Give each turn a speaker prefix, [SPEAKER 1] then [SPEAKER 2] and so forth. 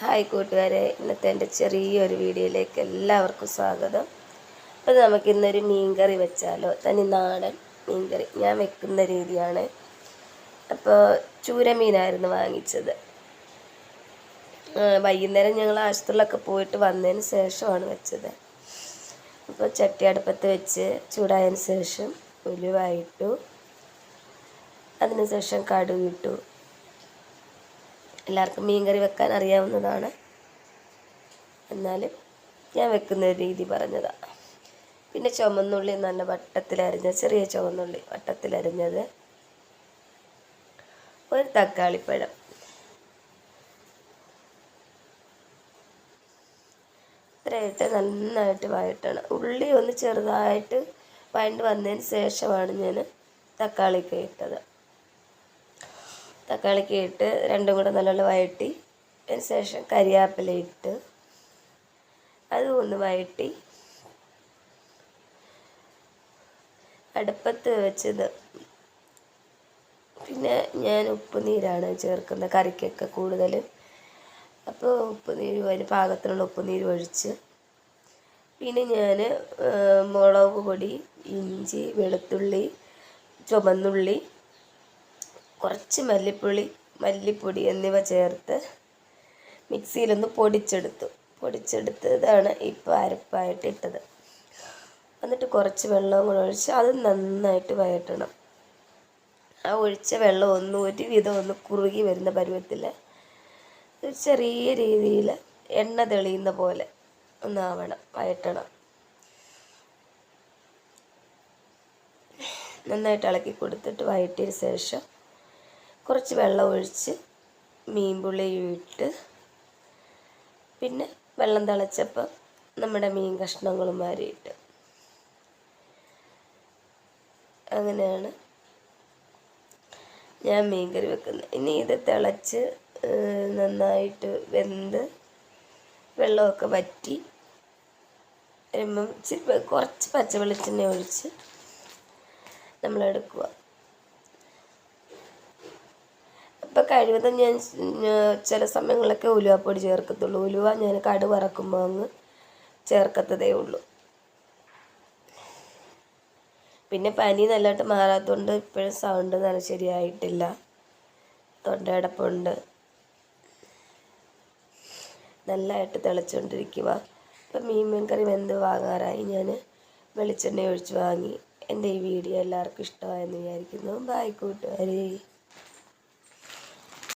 [SPEAKER 1] Hi കൂട്ടുകാരെ ഇന്നത്തെ എന്റെ ചെറിയൊരു വീഡിയോയിലേക്ക് എല്ലാവർക്കും സ്വാഗതം. അപ്പോൾ നമുക്ക് ഇന്നൊരു മീൻകറി വെച്ചാലോ? തനി നാടൻ മീൻകറി. ഞാൻ വെക്കുന്ന രീതിയാണ്. അപ്പോൾ ചൂരമീനായിരുന്നു വാങ്ങിച്ചത്. വൈകുന്നേരം ഞങ്ങൾ ആശുപത്രിയിലൊക്കെ പോയിട്ട് വന്നതിന് ശേഷമാണ് വെച്ചത്. അപ്പോൾ ചട്ടി അടുപ്പത്ത് വെച്ച് ചൂടായതിന് ശേഷം ഉലുവായിട്ടു അതിനുശേഷം കടുക് ഇട്ടു. എല്ലാവർക്കും മീൻ കറി വെക്കാൻ അറിയാവുന്നതാണ്. എന്നാലും ഞാൻ വെക്കുന്ന രീതി പറഞ്ഞതാണ് പിന്നെ ചുമന്നുള്ളി നല്ല വട്ടത്തിലരിഞ്ഞ ചെറിയ ചുവന്നുള്ളി വട്ടത്തിലരിഞ്ഞത് ഒരു തക്കാളിപ്പഴം ഇത്രയായിട്ട് നന്നായിട്ട് വഴറ്റണം. ഉള്ളി ഒന്ന് ചെറുതായിട്ട് വഴണ്ട് വന്നതിന് ശേഷമാണ് ഞാൻ തക്കാളിയൊക്കെ ഇട്ടത്. തക്കാളിക്ക് ഇട്ട് രണ്ടും കൂടെ നല്ലോണം വഴറ്റി അതിന് ശേഷം കരിയാപ്പില ഇട്ട് അതും ഒന്ന് വഴറ്റി. അടുപ്പത്ത് വെച്ചത് പിന്നെ ഞാൻ ഉപ്പ് നീരാണ് ചേർക്കുന്നത് കറിക്കൊക്കെ കൂടുതൽ. അപ്പോൾ ഉപ്പ് നീര് അതിന് പാകത്തിനുള്ള ഉപ്പ് നീര് ഒഴിച്ച്. പിന്നെ ഞാൻ മുളക് പൊടി ഇഞ്ചി വെളുത്തുള്ളി ചുവന്നുള്ളി കുറച്ച് മല്ലിപ്പൊളി മല്ലിപ്പൊടി എന്നിവ ചേർത്ത് മിക്സിയിലൊന്ന് പൊടിച്ചെടുത്തു. പൊടിച്ചെടുത്തതാണ് ഇപ്പോൾ അരപ്പായിട്ട് ഇട്ടത്. എന്നിട്ട് കുറച്ച് വെള്ളവും കൂടെ ഒഴിച്ച് അത് നന്നായിട്ട് വയറ്റണം ആ ഒഴിച്ച വെള്ളം ഒന്ന് ഒരുവിധം ഒന്ന് കുറുകി വരുന്ന പരുവത്തിൽ ചെറിയ രീതിയിൽ എണ്ണ തെളിയുന്ന പോലെ ഒന്നാവണം വയറ്റണം നന്നായിട്ട് ഇളക്കി കൊടുത്തിട്ട് വയറ്റിയ ശേഷം കുറച്ച് വെള്ളം ഒഴിച്ച് മീൻ പുളിയും ഇട്ട് പിന്നെ വെള്ളം തിളച്ചപ്പം നമ്മുടെ മീൻ കഷ്ണങ്ങളും മാറിയിട്ട് അങ്ങനെയാണ് ഞാൻ മീൻ കറി വെക്കുന്നത്. ഇനി ഇത് തിളച്ച് നന്നായിട്ട് വെന്ത് വെള്ളമൊക്കെ വറ്റി വരുമ്പം ഇച്ചിരി കുറച്ച് പച്ച വെളിച്ചെണ്ണ ഒഴിച്ച് നമ്മളെടുക്കുക ഇപ്പം കഴിവതും ഞാൻ ചില സമയങ്ങളിലൊക്കെ ഉലുവപ്പൊടി ചേർക്കത്തുള്ളൂ. ഉലുവ ഞാൻ കടുവ് വറക്കുമ്പോൾ അങ്ങ് ചേർക്കത്തതേ ഉള്ളൂ. പിന്നെ പനി നല്ലതായിട്ട് മാറാത്തതുകൊണ്ട് ഇപ്പോഴും സൗണ്ട് നല്ല ശരിയായിട്ടില്ല. തൊണ്ടയടപ്പുണ്ട് നല്ലതായിട്ട് തിളച്ചുകൊണ്ടിരിക്കുക ഇപ്പം മീൻ മീൻ കറി വെന്ത് വാങ്ങാറായി. ഞാൻ വെളിച്ചെണ്ണ ഒഴിച്ച് വാങ്ങി. എന്റെ ഈ വീഡിയോ എല്ലാവർക്കും ഇഷ്ടമായെന്ന് വിചാരിക്കുന്നു. ബായ് കൂട്ടുകാരി.